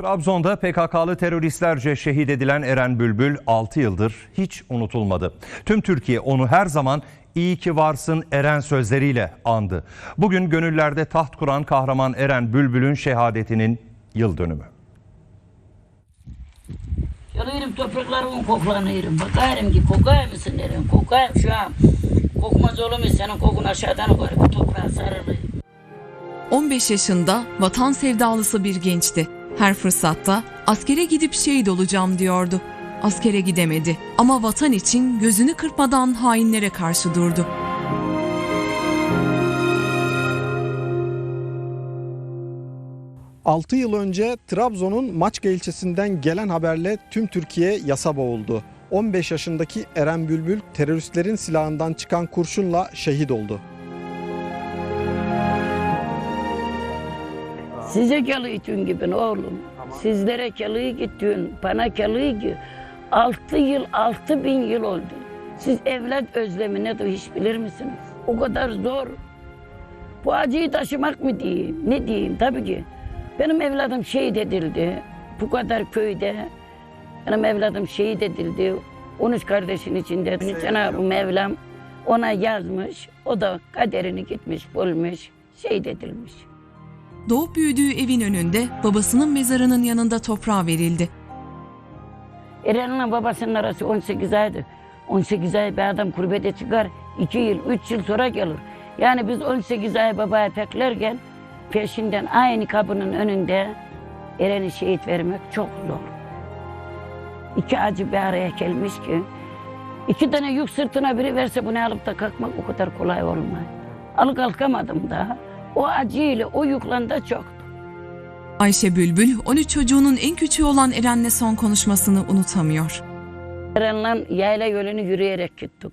Trabzon'da PKK'lı teröristlerce şehit edilen Eren Bülbül 6 yıldır hiç unutulmadı. Tüm Türkiye onu her zaman iyi ki varsın Eren sözleriyle andı. Bugün gönüllerde taht kuran kahraman Eren Bülbül'ün şehadetinin yıl dönümü. Yalıyorum topraklarımı koklanıyorum. Bakarım ki kokar mısın derim. Kokar şu an. Kokmaz olur mu senin kokun aşağıdan yukarı toprağa sarılıyor. 15 yaşında vatan sevdalısı bir gençti. Her fırsatta askere gidip şehit olacağım diyordu. Askere gidemedi ama vatan için gözünü kırpmadan hainlere karşı durdu. Altı yıl önce Trabzon'un Maçka ilçesinden gelen haberle tüm Türkiye yasa boğuldu. 15 yaşındaki Eren Bülbül teröristlerin silahından çıkan kurşunla şehit oldu. Size kalıytın gibi oğlum. Sizlere kalıyı gittin. Bana kalıyı ki. Altı yıl, altı bin yıl oldu. Siz evlat özlemi ne de hiç bilir misiniz? O kadar zor. Bu acıyı taşımak mı diyeyim? Ne diyeyim? Tabii ki. Benim evladım şehit edildi. Bu kadar köyde. Benim evladım şehit edildi. 13 kardeşin içinde. Cenab-ı Mevlam ona yazmış. O da kaderini gitmiş, bulmuş, şehit edilmiş. Doğup büyüdüğü evin önünde babasının mezarının yanında toprağa verildi. Eren'le babasının arası 18 aydı. 18 ay bir adam kurbete çıkar. 2 yıl, 3 yıl sonra gelir. Yani biz 18 ay babaya beklerken peşinden aynı kapının önünde Eren'i şehit vermek çok zor. İki acı bir araya gelmiş ki iki tane yük sırtına biri verse bunu alıp da kalkmak o kadar kolay olmaz. Alıp kalkamadım daha. O acıyla o yüklen çok. Ayşe Bülbül 13 çocuğunun en küçüğü olan Eren'le son konuşmasını unutamıyor. Eren'le yayla yolunu yürüyerek gittik.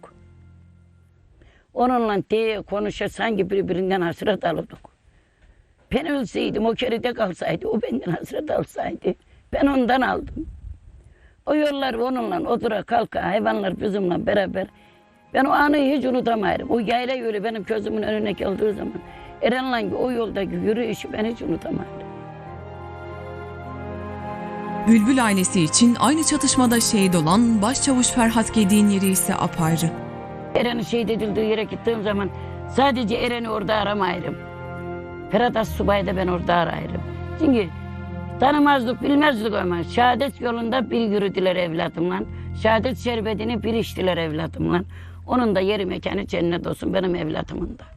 Onunla diye konuşa sanki birbirinden hasret alırdık. Ben ölseydim, o keride kalsaydı, o benden hasret alsaydı. Ben ondan aldım. O yollar onunla otura kalka, hayvanlar bizimle beraber. Ben o anı hiç unutamayırım. O yayla yolu benim gözümün önüne geldiği zaman. Eren'le o yoldaki yürüyüşü ben hiç unutamayırım. Bülbül ailesi için aynı çatışmada şehit olan Başçavuş Ferhat Gedi'nin yeri ise apayrı. Eren'in şehit edildiği yere gittiğim zaman sadece Eren'i orada aramayırım. Ferhat Assubay'ı da ben orada arayırım. Çünkü tanımazdık, bilmezdik ama şehadet yolunda bir yürüdüler evladımla. Şehadet şerbetini bir içtiler evladımla. Onun da yeri mekanı cennet olsun benim evladımın da.